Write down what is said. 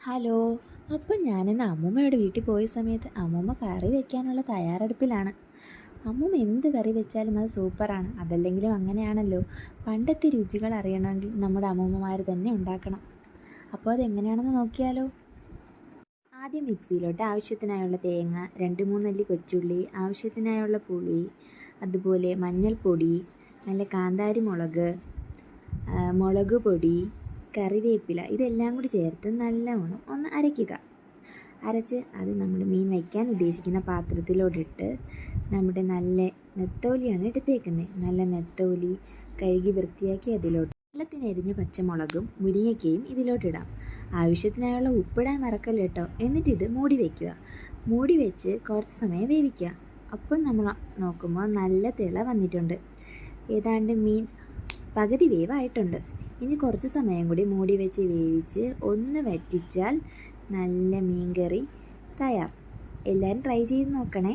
Hello അപ്പം ഞാനിന്ന് അമ്മൂമ്മയുടെ വീട്ടിൽ പോയ സമയത്ത് അമ്മൂമ്മ കറി വെക്കാനുള്ള തയ്യാറെടുപ്പിലാണ്. അമ്മൂമ്മ എന്ത് കറി വെച്ചാലും അത് സൂപ്പറാണ്. അതല്ലെങ്കിലും അങ്ങനെയാണല്ലോ. പണ്ടത്തെ രുചികൾ അറിയണമെങ്കിൽ നമ്മുടെ അമ്മൂമ്മമാർ തന്നെ ഉണ്ടാക്കണം. അപ്പോൾ അതെങ്ങനെയാണെന്ന് നോക്കിയാലോ. ആദ്യം മിക്സിയിലോട്ട് ആവശ്യത്തിനായുള്ള തേങ്ങ രണ്ട് മൂന്നല്ലി കൊച്ചുള്ളി ആവശ്യത്തിനായുള്ള പുളി അതുപോലെ മഞ്ഞൾപ്പൊടി നല്ല കാന്താരി മുളക് മുളക് പൊടി കറിവേപ്പില ഇതെല്ലാം കൂടി ചേർത്ത് നല്ലവണ്ണം ഒന്ന് അരയ്ക്കുക. അരച്ച് അത് നമ്മൾ മീൻ വയ്ക്കാൻ ഉദ്ദേശിക്കുന്ന പാത്രത്തിലോട്ടിട്ട് നമ്മുടെ നല്ല നെത്തോലിയാണ് എടുത്തേക്കുന്നത്. നല്ല നെത്തോലി കഴുകി വൃത്തിയാക്കി അതിലോട്ട് വെള്ളത്തിനെരിഞ്ഞ പച്ചമുളകും മുരിങ്ങയ്ക്കയും ഇതിലോട്ടിടാം. ആവശ്യത്തിനായുള്ള ഉപ്പിടാൻ മറക്കല്ല കേട്ടോ എന്നിട്ട് ഇത് മൂടി വയ്ക്കുക. മൂടി വെച്ച് കുറച്ച് സമയം വേവിക്കുക. അപ്പോൾ നമ്മൾ നോക്കുമ്പോൾ നല്ല തിള വന്നിട്ടുണ്ട്. ഏതാണ്ട് മീൻ പകുതി വേവായിട്ടുണ്ട്. ഇനി കുറച്ച് സമയം കൂടി മൂടി വെച്ച് വേവിച്ച് ഒന്ന് വറ്റിച്ചാൽ നല്ല മീൻ കറി തയ്യാർ. എല്ലാവരും ട്രൈ ചെയ്ത് നോക്കണേ.